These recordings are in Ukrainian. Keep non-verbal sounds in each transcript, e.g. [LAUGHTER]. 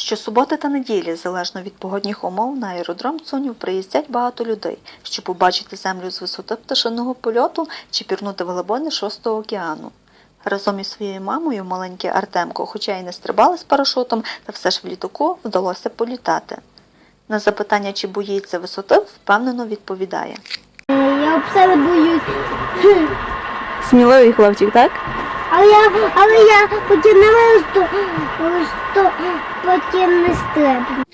Щосуботи та неділі, залежно від погодних умов, на аеродром Цунів приїздять багато людей, щоб побачити землю з висоти пташиного польоту чи пірнути в глибини шостого океану. Разом із своєю мамою маленький Артемко, хоча й не стрибали з парашутом, та все ж в літаку вдалося політати. На запитання, чи боїться висоти, впевнено відповідає. Я взагалі боюсь. Сміливий хлопчик, так? Але я, але я потім не висту, висту, потім не стрибну.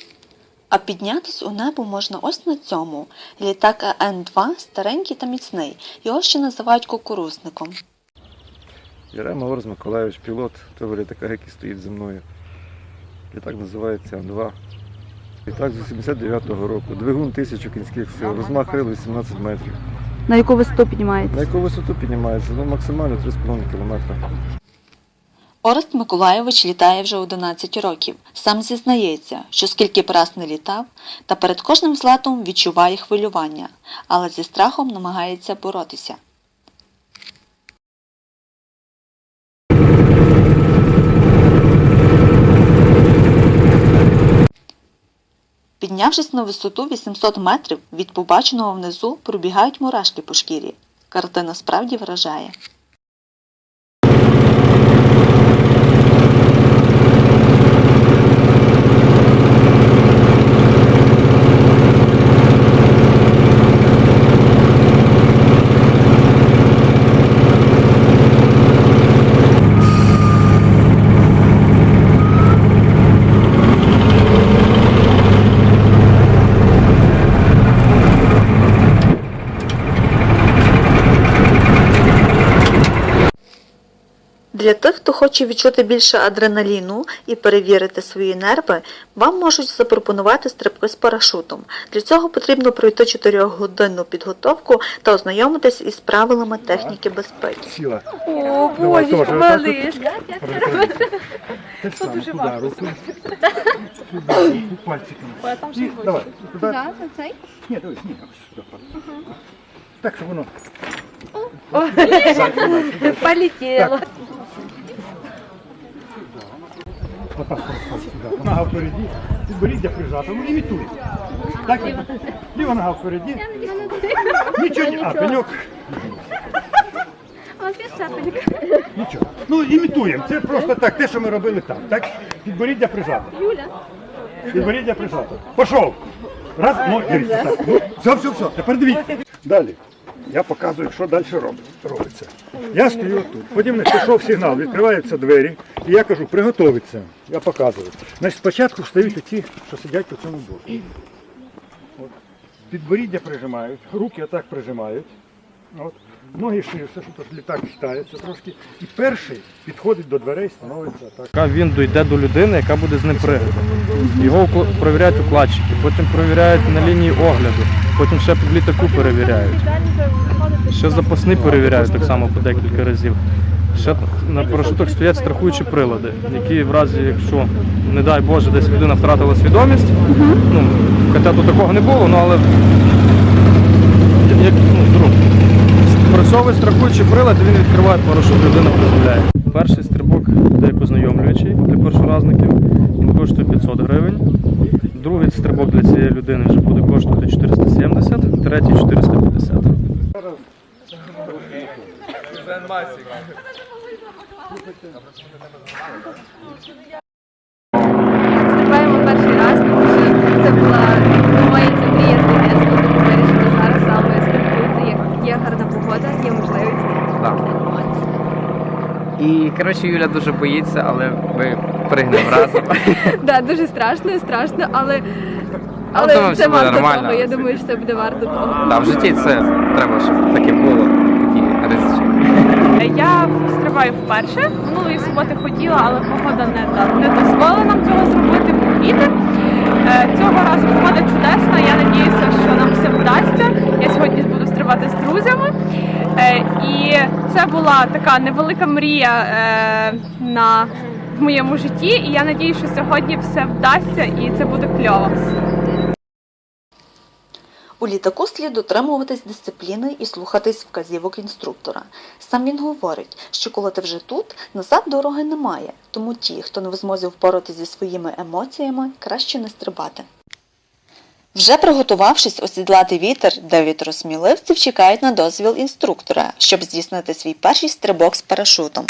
А піднятись у небо можна ось на цьому. Літак АН-2 старенький та міцний. Його ще називають кукурузником. Ярема Орз Миколаївич, пілот того літака, який стоїть зі мною. Літак називається Ан-2. Літак з 89-го року. Двигун 1000 кінських сил, розмах крил 18 метрів. На яку висоту піднімається? На яку висоту піднімається? Ну, максимально 3,5 кілометра. Орест Миколайович літає вже 11 років. Сам зізнається, що скільки б раз не літав, та перед кожним злетом відчуває хвилювання, але зі страхом намагається боротися. Піднявшись на висоту 800 метрів, від побаченого внизу пробігають мурашки по шкірі. Картина справді вражає. Для тих, хто хоче відчути більше адреналіну і перевірити свої нерви, вам можуть запропонувати стрибки з парашутом. Для цього потрібно пройти 4-годинну підготовку та ознайомитись із правилами техніки безпеки. Сіла. О, Давай боже, малиш. Те ж саме, туди руку. Сюди, руку давай, туди. Ні, дивись, ні. Так, щоб воно. Полетіло. Отак, отак, сюди. Нога впереді, підборіддя прижата, ну імітуй. Так, ліва нога впереді. Нічого, не- а, пеньок. Нічого. Ну, імітуємо. Це просто так, те, що ми робили там. Так? Підборіддя прижато. Юля. Підборіддя прижато. Пішов. Раз, ну, дивіться, так. Ну, все, все, все. Тепер дивіться. Далі. Я показую, що далі робиться. Я стою тут. Потім не пішов сигнал, відкриваються двері. І я кажу, приготовиться. Я показую. Значить, спочатку встають ті, що сидять по цьому боку. Підборіддя прижимають, руки отак прижимають. От. Ноги ширше, щоб літак хитається трошки. І перший підходить до дверей, становиться так. Він дійде до людини, яка буде з ним пригати. Його перевіряють укладчики, потім перевіряють на лінії огляду, потім ще в літаку перевіряють. Ще запасний перевіряють так само по декілька разів. Ще на парашутах стоять страхуючі прилади, які в разі, якщо, не дай Боже, десь людина втратила свідомість, ну, хоча тут такого не було, ну, але як ну, вдруг Працьовує страхуючий прилад, він відкриває парашут, людина приземляє. Перший стрибок буде як ознайомлюючий для першоразників, він коштує 500 гривень. Другий стрибок для цієї людини вже буде коштувати 470, третій 450. Стрибаємо перший раз, тому що це була моя ця мрія з дитинства, тому вирішили зараз саме стрибнути, як є гарна погода, є можливість. Так. І коротше Юля дуже боїться, але ми пригнемо разом. [LAUGHS] Да, дуже страшно, страшно, але, Але думаю, все це буде варто нормально. того. Я думаю, що це буде варто того. Та в житті це треба, щоб таке було, такі ризички. Я стрибаю вперше. Минулої суботи хотіла, але погода не, да- не дозволила нам цього зробити. був вітер. Е, Цього разу погода чудесна. Я надіюся, що нам все вдасться. Я сьогодні буду стрибати з друзями. Е, І це була така невелика мрія е, на в моєму житті. І я надіюся, що сьогодні все вдасться і це буде кльово. У літаку слід дотримуватись дисципліни і слухатись вказівок інструктора. Сам він говорить, що коли ти вже тут, назад дороги немає, тому ті, хто не в змозі впоратися зі своїми емоціями, краще не стрибати. Вже приготувавшись осідлати вітер, дев'ятеро сміливців чекають на дозвіл інструктора, щоб здійснити свій перший стрибок з парашутом.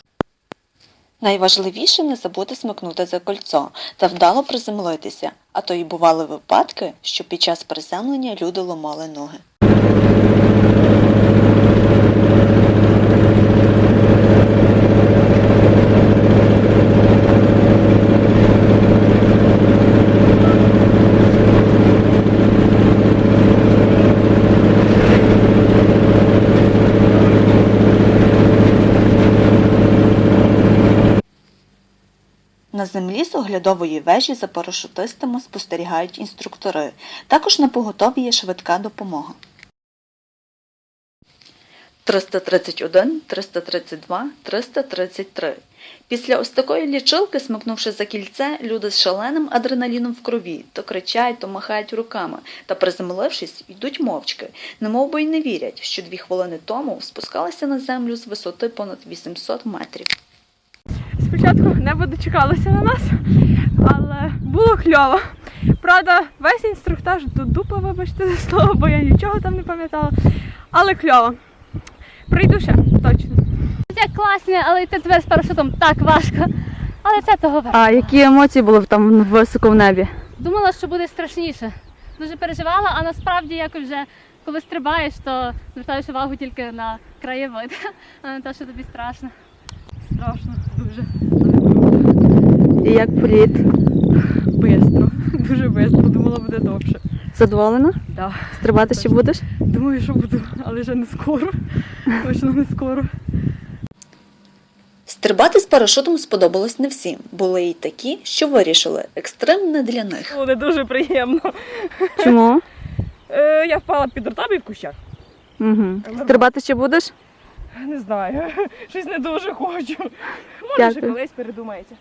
Найважливіше не забути смикнути за кольцо та вдало приземлитися, а то й бували випадки, що під час приземлення люди ломали ноги. На землі з оглядової вежі за парашутистами спостерігають інструктори. Також на поготові є швидка допомога. 331, 332, 333. Після ось такої лічилки, смикнувши за кільце, люди з шаленим адреналіном в крові то кричать, то махають руками та, приземлившись, йдуть мовчки, немов би й не вірять, що дві хвилини тому спускалися на землю з висоти понад 800 метрів. Спочатку небо дочекалося на нас, але було кльово. Правда, весь інструктаж до дупа, вибачте за слово, бо я нічого там не пам'ятала. Але кльово. Прийду ще, точно. Як класне, але йти тепер з парашутом так важко. Але це того варто. А які емоції були там високо в небі? Думала, що буде страшніше. Дуже переживала, а насправді якось вже коли стрибаєш, то звертаєш увагу тільки на краєвид, [LAUGHS] а не те, що тобі страшно. Страшно, дуже. І як політ? Бистро. [LAUGHS] Дуже бистро. Думала, буде довше. Задоволена? Да. Стрибати ще будеш? Думаю, що буду, але вже не скоро. [LAUGHS] Точно не скоро. Стрибати з парашутом сподобалось не всім. Були й такі, що вирішили, екстрем не для них. Було не дуже приємно. Чому? [LAUGHS] Е, я впала під ротами в кущах. Угу. Стрибати ще будеш? Не знаю. [LAUGHS] Щось не дуже хочу. Може, Дякую. колись передумається.